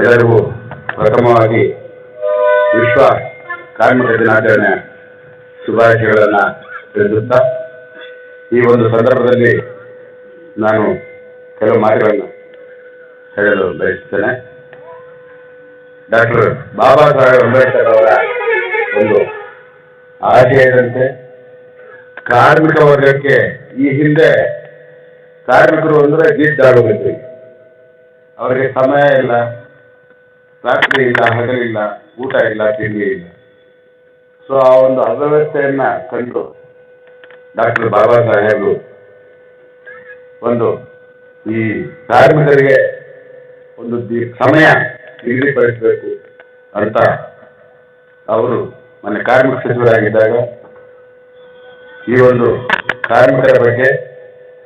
ಎಲ್ಲರಿಗೂ ಪ್ರಥಮವಾಗಿ ವಿಶ್ವ ಕಾರ್ಮಿಕ ದಿನಾಚರಣೆ ಶುಭಾಶಯಗಳನ್ನು ತಿಳಿಸುತ್ತಾ, ಈ ಒಂದು ಸಂದರ್ಭದಲ್ಲಿ ನಾನು ಕೆಲವು ಮಾತುಗಳನ್ನು ಹೇಳಲು ಬಯಸುತ್ತೇನೆ. ಡಾಕ್ಟರ್ ಬಾಬಾ ಸಾಹೇಬ್ ಅಂಬೇಡ್ಕರ್ ಅವರ ಒಂದು ಆಶಯದಂತೆ, ಕಾರ್ಮಿಕ ವರ್ಗಕ್ಕೆ ಈ ಹಿಂದೆ ಕಾರ್ಮಿಕರು ಅಂದರೆ ಗೀದ್ದಾಡೋಗಿತ್ತು ಅವರಿಗೆ ಸಮಯ ಇಲ್ಲ, ರಾತ್ರಿ ಇಲ್ಲ, ಹಗಲಿಲ್ಲ, ಊಟ ಇಲ್ಲ, ತಿಂಡಿ ಇಲ್ಲ. ಸೊ ಆ ಒಂದು ಅವ್ಯವಸ್ಥೆಯನ್ನ ಕಂಡು ಡಾಕ್ಟರ್ ಬಾಬಾ ಸಾಹೇಬರು ಒಂದು ಈ ಕಾರ್ಮಿಕರಿಗೆ ಒಂದು ಸಮಯ ನಿಗದಿಪಡಿಸಬೇಕು ಅಂತ ಅವರು ಮನೆ ಕಾರ್ಮಿಕ ಸಚಿವರಾಗಿದ್ದಾಗ ಈ ಒಂದು ಕಾರ್ಮಿಕರ ಬಗ್ಗೆ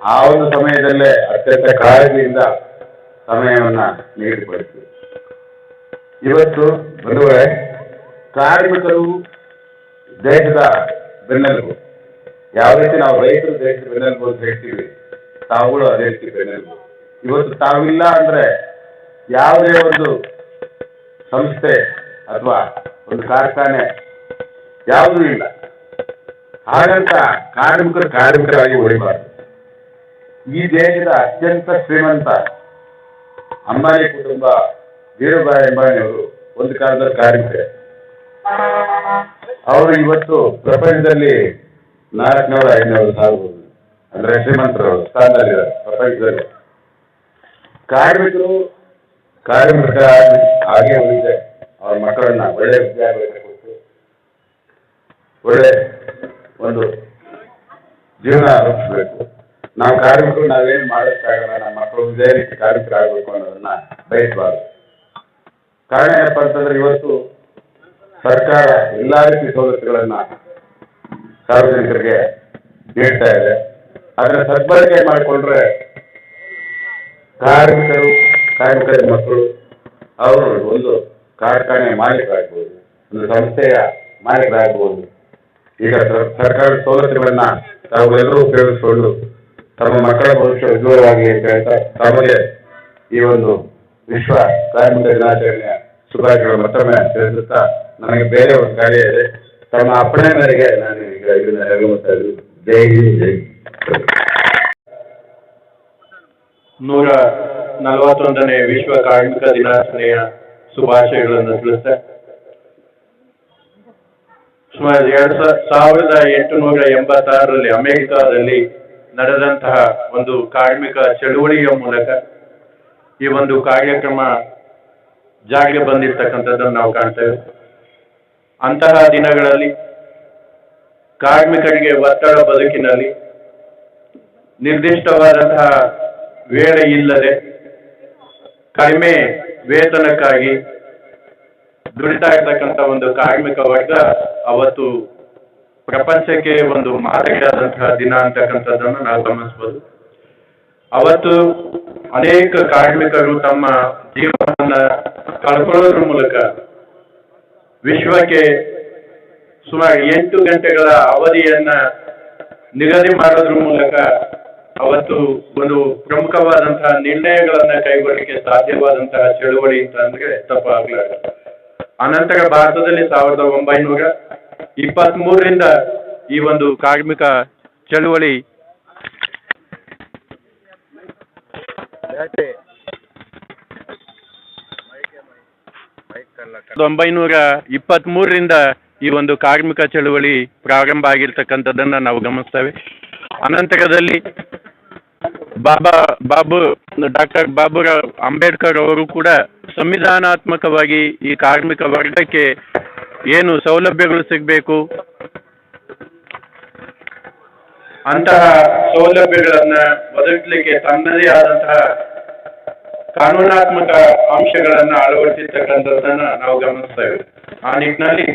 ಆ ಒಂದು ಸಮಯದಲ್ಲೇ ಅತ್ಯಂತ ಕಾಳಜಿಯಿಂದ ಸಮಯವನ್ನ ನೀಡಿಕೊಳ್ತೀವಿ ಇವತ್ತು ಬಂಧುಗಳೇ, ಕಾರ್ಮಿಕರು ದೇಶದ ಬೆನ್ನೆಲುಬು. ಯಾವ ರೀತಿ ನಾವು ರೈತರು ದೇಶದ ಬೆನ್ನೆಲುಬು ಅಂತ ಹೇಳ್ತೀವಿ, ತಾವುಗಳು ಅದೇ ರೀತಿ ಬೆನ್ನೆಲುಬು. ಇವತ್ತು ತಾವಿಲ್ಲ ಅಂದ್ರೆ ಯಾವುದೇ ಒಂದು ಸಂಸ್ಥೆ ಅಥವಾ ಒಂದು ಕಾರ್ಖಾನೆ ಯಾವುದೂ ಇಲ್ಲ. ಹಾಗಂತ ಕಾರ್ಮಿಕರು ಕಾರ್ಮಿಕರಾಗಿ ಉಳಿಬಾರದು. ಈ ದೇಶದ ಅತ್ಯಂತ ಶ್ರೀಮಂತ ಅಂಬಾನಿ ಕುಟುಂಬ ಧೀರುಭಾಯಿ ಅಂಬಾನಿಯವರು ಒಂದು ಕಾಲದಲ್ಲಿ ಕಾರ್ಮಿಕ ಅವರು ಇವತ್ತು ಪ್ರಪಂಚದಲ್ಲಿ ನಾಲ್ಕನೂರ ಐನೂರು ಸಾವಿರ ಅಂದ್ರೆ ಶ್ರೀಮಂತರವರು ಸ್ಥಾನದಲ್ಲಿದ್ದಾರೆ, ಪ್ರಪಂಚದಲ್ಲಿ. ಕಾರ್ಮಿಕರು ಕಾರ್ಮಿಕ ಹಾಗೆ ಉಳಿದೆ. ಅವ್ರ ಮಕ್ಕಳನ್ನ ಒಳ್ಳೆ ವಿದ್ಯಾಭ್ಯಾಸ ಕೊಟ್ಟು ಒಳ್ಳೆ ಒಂದು ಜೀವನ ರೂಪಿಸಬೇಕು. ನಾವು ಕಾರ್ಮಿಕರು ನಾವೇನು ಮಾಡೋಕ್ಕಾಗಲ್ಲ, ನಮ್ಮ ಮಕ್ಕಳು ಇದೇ ರೀತಿ ಕಾರ್ಮಿಕರಾಗಬೇಕು ಅನ್ನೋದನ್ನ ಬಯಸಬಾರ್ದು. ಕಾರಣ ಏನಪ್ಪ ಅಂತಂದ್ರೆ ಇವತ್ತು ಸರ್ಕಾರ ಎಲ್ಲಾ ರೀತಿ ಸವಲತ್ತುಗಳನ್ನ ಸಾರ್ವಜನಿಕರಿಗೆ ನೀಡ್ತಾ ಇದೆ. ಅದನ್ನ ಸದ್ಬಳಕೆ ಮಾಡಿಕೊಂಡ್ರೆ ಕಾರ್ಮಿಕರು, ಕಾರ್ಮಿಕರ ಮಕ್ಕಳು ಅವರು ಒಂದು ಕಾರ್ಖಾನೆ ಮಾಲೀಕರಾಗ್ಬೋದು, ಒಂದು ಸಂಸ್ಥೆಯ ಮಾಲೀಕರಾಗ್ಬೋದು. ಈಗ ಸರ್- ಸರ್ಕಾರದ ಸವಲತ್ತುಗಳನ್ನ ತಾವೆಲ್ಲರೂ ಉಪಯೋಗಿಸಿಕೊಂಡು ತಮ್ಮ ಮಕ್ಕಳ ಭವಿಷ್ಯ ಉಜ್ವಲವಾಗಿ ಅಂತ ಹೇಳ್ತಾ ತಮಗೆ ಈ ಒಂದು ವಿಶ್ವ ಕಾರ್ಮಿಕ ದಿನಾಚರಣೆಯ ಶುಭಾಶಯಗಳು ಮತ್ತೊಮ್ಮೆ ತಿಳಿಸುತ್ತಾ ನನಗೆ ಬೇರೆ ಒಂದು ಕಾರ್ಯ ಇದೆ. ತಮ್ಮ ಅಪ್ಪಣೆ ಮೇರೆಗೆ ನಾನು ಈಗ ಇದನ್ನ ಇದ್ದೀನಿ ಜೈ ಜೈ ನೂರ ನಲವತ್ತೊಂದನೇ ವಿಶ್ವ ಕಾರ್ಮಿಕ ದಿನಾಚರಣೆಯ ಶುಭಾಶಯಗಳನ್ನು ತಿಳಿಸುತ್ತೆ. ಸುಮಾರು ಎರಡು ಸಾವಿರದ ಎಂಟುನೂರ ಎಂಬತ್ತಾರರಲ್ಲಿ ಅಮೆರಿಕಾದಲ್ಲಿ ನಡೆದಂತಹ ಒಂದು ಕಾರ್ಮಿಕ ಚಳುವಳಿಯ ಮೂಲಕ ಈ ಒಂದು ಕಾರ್ಯಕ್ರಮ ಜಾರಿಗೆ ಬಂದಿರ್ತಕ್ಕಂಥದ್ದನ್ನು ನಾವು ಕಾಣ್ತೇವೆ ಅಂತಹ ದಿನಗಳಲ್ಲಿ ಕಾರ್ಮಿಕರಿಗೆ ಒತ್ತಡ ಬದುಕಿನಲ್ಲಿ ನಿರ್ದಿಷ್ಟವಾದಂತಹ ವೇಳೆ ಇಲ್ಲದೆ ಕಡಿಮೆ ವೇತನಕ್ಕಾಗಿ ದುಡಿತಾ ಇರ್ತಕ್ಕಂಥ ಒಂದು ಕಾರ್ಮಿಕ ವರ್ಗ ಅವತ್ತು ಪ್ರಪಂಚಕ್ಕೆ ಒಂದು ಮಾದರಿಯಾದಂತಹ ದಿನ ಅಂತಕ್ಕಂಥದ್ದನ್ನು ನಾವು ಗಮನಿಸ್ಬೋದು ಅವತ್ತು ಅನೇಕ ಕಾರ್ಮಿಕರು ತಮ್ಮ ಜೀವನವನ್ನ ಕಳ್ಕೊಳ್ಳೋದ್ರ ಮೂಲಕ ವಿಶ್ವಕ್ಕೆ ಸುಮಾರು ಎಂಟು ಗಂಟೆಗಳ ಅವಧಿಯನ್ನ ನಿಗದಿ ಮಾಡೋದ್ರ ಮೂಲಕ ಅವತ್ತು ಒಂದು ಪ್ರಮುಖವಾದಂತಹ ನಿರ್ಣಯಗಳನ್ನ ಕೈಗೊಳ್ಳಲಿಕ್ಕೆ ಸಾಧ್ಯವಾದಂತಹ ಚಳುವಳಿ ಅಂತ ಅಂದ್ರೆ ತಪ್ಪಾಗಲಾರ ಅನಂತರ ಭಾರತದಲ್ಲಿ ಸಾವಿರದ ಒಂಬೈನೂರ ಇಪ್ಪತ್ತ್ ಮೂರರಿಂದ ಈ ಒಂದು ಕಾರ್ಮಿಕ ಚಳುವಳಿ ಒಂಬೈನೂರ ಇಪ್ಪತ್ತ್ ಮೂರರಿಂದ ಈ ಒಂದು ಕಾರ್ಮಿಕ ಚಳುವಳಿ ಪ್ರಾರಂಭ ಆಗಿರ್ತಕ್ಕಂಥದ್ದನ್ನ ನಾವು ಗಮನಿಸ್ತೇವೆ. ಅನಂತರದಲ್ಲಿ ಬಾಬಾ ಬಾಬು, ಡಾಕ್ಟರ್ ಬಾಬುರಾವ್ ಅಂಬೇಡ್ಕರ್ ಅವರು ಕೂಡ ಸಂವಿಧಾನಾತ್ಮಕವಾಗಿ ಈ ಕಾರ್ಮಿಕ ವರ್ಗಕ್ಕೆ ಏನು ಸೌಲಭ್ಯಗಳು ಸಿಗಬೇಕು? ಅಂತಹ ಸೌಲಭ್ಯಗಳನ್ನ ಒದಗಿಸಲಿಕ್ಕೆ ತನ್ನದೇ ಆದಂತಹ ಕಾನೂನಾತ್ಮಕ ಅಂಶಗಳನ್ನ ಅಳವಡಿಸಿರ್ತಕ್ಕಂಥದ್ದನ್ನ ನಾವು ಗಮನಿಸ್ತೇವೆ ಆ ನಿಟ್ಟಿನಲ್ಲಿ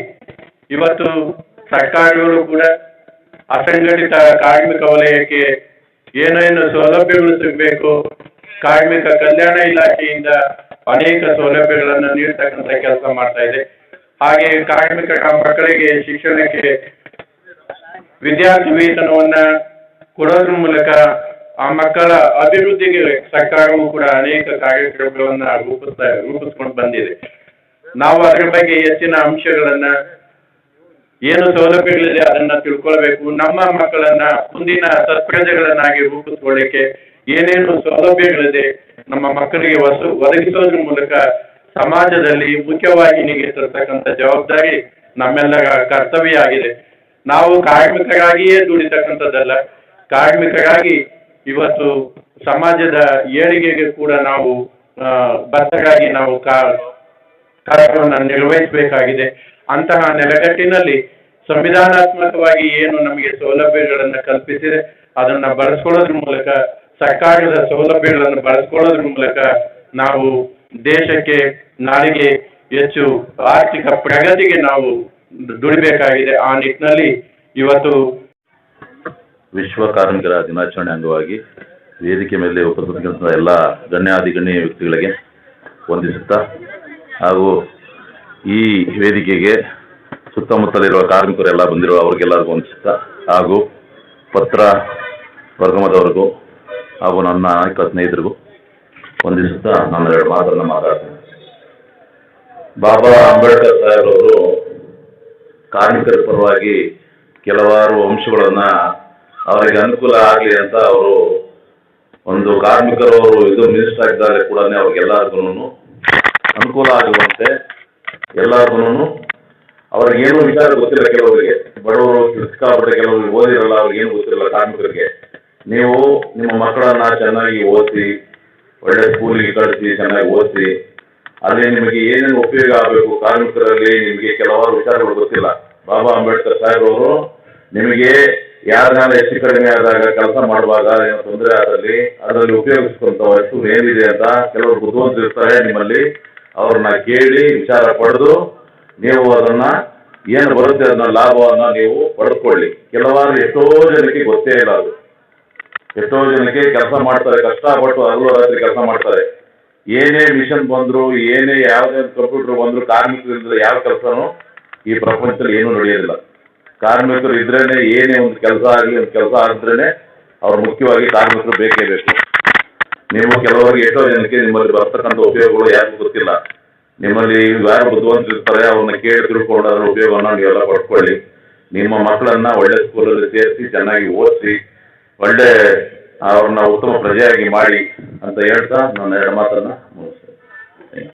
ಇವತ್ತು ಸರ್ಕಾರಗಳು ಕೂಡ ಅಸಂಘಟಿತ ಕಾರ್ಮಿಕ ವಲಯಕ್ಕೆ ಏನೇನು ಸೌಲಭ್ಯಗಳು ಸಿಗಬೇಕು. ಕಾರ್ಮಿಕ ಕಲ್ಯಾಣ ಇಲಾಖೆಯಿಂದ ಅನೇಕ ಸೌಲಭ್ಯಗಳನ್ನು ನೀಡ್ತಕ್ಕಂಥ ಕೆಲಸ ಮಾಡ್ತಾ ಇದೆ. ಹಾಗೆ ಕಾರ್ಮಿಕ ಮಕ್ಕಳಿಗೆ ಶಿಕ್ಷಣಕ್ಕೆ ವಿದ್ಯಾರ್ಥಿ ವೇತನವನ್ನ ಕೊಡೋದ್ರ ಮೂಲಕ ಆ ಮಕ್ಕಳ ಅಭಿವೃದ್ಧಿಗೆ ಸರ್ಕಾರವು ಕೂಡ ಅನೇಕ ಕಾರ್ಯಕ್ರಮಗಳನ್ನ ರೂಪಿಸ್ತಾ, ರೂಪಿಸ್ಕೊಂಡು ಬಂದಿದೆ. ನಾವು ಅದರ ಬಗ್ಗೆ ಹೆಚ್ಚಿನ ಅಂಶಗಳನ್ನ ಏನು ಸೌಲಭ್ಯಗಳಿದೆ ಅದನ್ನ ತಿಳ್ಕೊಳ್ಬೇಕು. ನಮ್ಮ ಮಕ್ಕಳನ್ನ ಮುಂದಿನ ಸತ್ಪ್ರಜೆಗಳನ್ನಾಗಿ ರೂಪಿಸ್ಕೊಳ್ಳಿಕ್ಕೆ ಏನೇನು ಸೌಲಭ್ಯಗಳಿದೆ ನಮ್ಮ ಮಕ್ಕಳಿಗೆ ಒದಗಿಸೋದ್ರ ಮೂಲಕ ಸಮಾಜದಲ್ಲಿ ಮುಖ್ಯವಾಗಿ ತರ್ತಕ್ಕಂಥ ಜವಾಬ್ದಾರಿ ನಮ್ಮೆಲ್ಲರ ಕರ್ತವ್ಯ ಆಗಿದೆ ನಾವು ಕಾರ್ಮಿಕರಾಗಿಯೇ ದುಡಿತಕ್ಕಂಥದ್ದಲ್ಲ. ಕಾರ್ಮಿಕರಾಗಿ ಇವತ್ತು ಸಮಾಜದ ಏಳಿಗೆಗೆ ಕೂಡ ನಾವು ಬದ್ಧರಾಗಿ ನಾವು ಕಾರ್ಯವನ್ನು ನಿರ್ವಹಿಸಬೇಕಾಗಿದೆ. ಅಂತಹ ನೆಲೆಗಟ್ಟಿನಲ್ಲಿ ಸಂವಿಧಾನಾತ್ಮಕವಾಗಿ ಏನು ನಮಗೆ ಸೌಲಭ್ಯಗಳನ್ನು ಕಲ್ಪಿಸಿದೆ, ಅದನ್ನ ಬಳಸ್ಕೊಳ್ಳೋದ್ರ ಮೂಲಕ, ಸರ್ಕಾರದ ಸೌಲಭ್ಯಗಳನ್ನು ಬಳಸ್ಕೊಳ್ಳೋದ್ರ ಮೂಲಕ ನಾವು ದೇಶಕ್ಕೆ ನಾಳೆಗೆ ಹೆಚ್ಚು ಆರ್ಥಿಕ ಪ್ರಗತಿಗೆ ನಾವು ದುಡಿಬೇಕಾಗಿದೆ. ಆ ನಿಟ್ಟಿನಲ್ಲಿ ಇವತ್ತು ವಿಶ್ವ ಕಾರ್ಮಿಕರ ದಿನಾಚರಣೆ ಅಂಗವಾಗಿ ವೇದಿಕೆ ಮೇಲೆ ಉಪಸ್ಥಿತ ಎಲ್ಲ ಗಣ್ಯಾಧಿಗಣ್ಯ ವ್ಯಕ್ತಿಗಳಿಗೆ ವಂದಿಸುತ್ತಾ ಹಾಗೂ ಈ ವೇದಿಕೆಗೆ ಸುತ್ತಮುತ್ತಲಿರುವ ಕಾರ್ಮಿಕರೆಲ್ಲ ಬಂದಿರುವ ಅವ್ರಿಗೆಲ್ಲರಿಗೂ ವಂದಿಸುತ್ತಾ ಹಾಗೂ ಪತ್ರ, ವರ್ಗಮದವರಿಗೂ ಹಾಗೂ ನನ್ನ ಅನೇಕ ಸ್ನೇಹಿತರಿಗೂ ವಂದಿಸುತ್ತಾ ನಾನು ಎರಡು ಮಾತನ್ನು ಮಾತಾಡ್ತೀನಿ. ಬಾಬಾ ಅಂಬೇಡ್ಕರ್ ಸಾಹೇಬರವರು ಕಾರ್ಮಿಕರ ಪರವಾಗಿ ಕೆಲವಾರು ಅಂಶಗಳನ್ನ ಅವರಿಗೆ ಅನುಕೂಲ ಆಗಲಿ ಅಂತ ಅವರು ಒಂದು ಕಾರ್ಮಿಕರು ಅವರು ಇದು ಮಿನಿಸ್ಟರ್ ಆಗಿದ್ದಾರೆ ಕೂಡ ಅವ್ರಿಗೆಲ್ಲರಿಗೂ ಅನುಕೂಲ ಆಗುವಂತೆ ಎಲ್ಲರಿಗೂ ಅವ್ರಿಗೇನು ವಿಚಾರ ಗೊತ್ತಿಲ್ಲ ಕೆಲವರಿಗೆ. ಬಡವರು ಸಿಕ್ಕಾಪಟ್ಟೆ ಕೆಲವರಿಗೆ ಓದಿರಲ್ಲ, ಅವ್ರಿಗೆ ಏನು ಗೊತ್ತಿರಲ್ಲ ಕಾರ್ಮಿಕರಿಗೆ. ನೀವು ನಿಮ್ಮ ಮಕ್ಕಳನ್ನ ಚೆನ್ನಾಗಿ ಓದಿಸಿ ಒಳ್ಳೆ ಸ್ಕೂಲಿಗೆ ಕಳಿಸಿ, ಚೆನ್ನಾಗಿ ಓದಿಸಿ. ಅಲ್ಲಿ ನಿಮಗೆ ಏನೇನು ಉಪಯೋಗ ಆಗಬೇಕು? ಕಾರ್ಮಿಕರಲ್ಲಿ ನಿಮಗೆ ಕೆಲವಾರು ವಿಚಾರಗಳು ಗೊತ್ತಿಲ್ಲ. ಬಾಬಾ ಅಂಬೇಡ್ಕರ್ ಸಾಹೇಬ್ ಅವರು ನಿಮಗೆ ಯಾರ್ನಾದ್ರು ಹೆಚ್ಚು ಕಡಿಮೆ ಆದಾಗ ಕೆಲಸ ಮಾಡುವಾಗ ಏನೋ ತೊಂದರೆ ಆದಲ್ಲಿ ಅದರಲ್ಲಿ ಉಪಯೋಗಿಸ್ಕೊಂತ ವಸ್ತು ಏನಿದೆ ಅಂತ ಕೆಲವರು ಬುದ್ಧಿವಂತರು ಇರ್ತಾರೆ ನಿಮ್ಮಲ್ಲಿ. ಅವ್ರನ್ನ ಕೇಳಿ ವಿಚಾರ ಪಡೆದು ನೀವು ಅದನ್ನ ಏನು ಬರುತ್ತೆ ಅದನ್ನ ಲಾಭವನ್ನ ನೀವು ಪಡೆದುಕೊಳ್ಳಿ. ಕೆಲವಾರು ಎಷ್ಟೋ ಜನಕ್ಕೆ ಗೊತ್ತೇ ಇಲ್ಲ ಅದು. ಎಷ್ಟೋ ಜನಕ್ಕೆ ಕೆಲಸ ಮಾಡ್ತಾರೆ ಕಷ್ಟಪಟ್ಟು ಹಗಲು ರಾತ್ರಿ ಕೆಲಸ ಮಾಡ್ತಾರೆ. ಏನೇ ಮಿಷನ್ ಬಂದ್ರು, ಏನೇ ಯಾವುದೇ ಕಂಪ್ಯೂಟರ್ ಬಂದ್ರು ಕಾರ್ಮಿಕರಿಂದ ಯಾವ ಕೆಲಸನೂ ಈ ಪ್ರಪಂಚದಲ್ಲಿ ಏನೂ ನಡೆಯೋದಿಲ್ಲ. ಕಾರ್ಮಿಕರು ಇದ್ರೇನೆ ಏನೇ ಒಂದು ಕೆಲಸ ಆಗಲಿ, ಒಂದು ಕೆಲಸ ಆದ್ರೇನೆ ಅವ್ರು ಮುಖ್ಯವಾಗಿ ಕಾರ್ಮಿಕರು ಬೇಕೇ ಬೇಕು. ನೀವು ಕೆಲವರಿಗೆ ಎಷ್ಟೋ ಜನಕ್ಕೆ ನಿಮ್ಮಲ್ಲಿ ಬರ್ತಕ್ಕಂಥ ಉಪಯೋಗಗಳು ಯಾರಿಗೂ ಗೊತ್ತಿಲ್ಲ. ನಿಮ್ಮಲ್ಲಿ ಯಾರು ಬುದ್ಧಿವಂತ ಇರ್ತಾರೆ, ಅವ್ರನ್ನ ಕೇಳಿ ತಿಳ್ಕೊಂಡು ಅದರ ಉಪಯೋಗವನ್ನು ನೀವೆಲ್ಲ ಪಡ್ಕೊಳ್ಳಿ. ನಿಮ್ಮ ಮಕ್ಕಳನ್ನ ಒಳ್ಳೆ ಸ್ಕೂಲಲ್ಲಿ ಸೇರಿಸಿ, ಚೆನ್ನಾಗಿ ಓದಿಸಿ ಒಳ್ಳೆ ಅವ್ರನ್ನ ಉತ್ತಮ ಪ್ರಜೆಯಾಗಿ ಮಾಡಿ ಅಂತ ಹೇಳ್ತಾ ನನ್ನ ಎರಡು ಮಾತನ್ನ ಮುಗಿಸ್ತೇನೆ.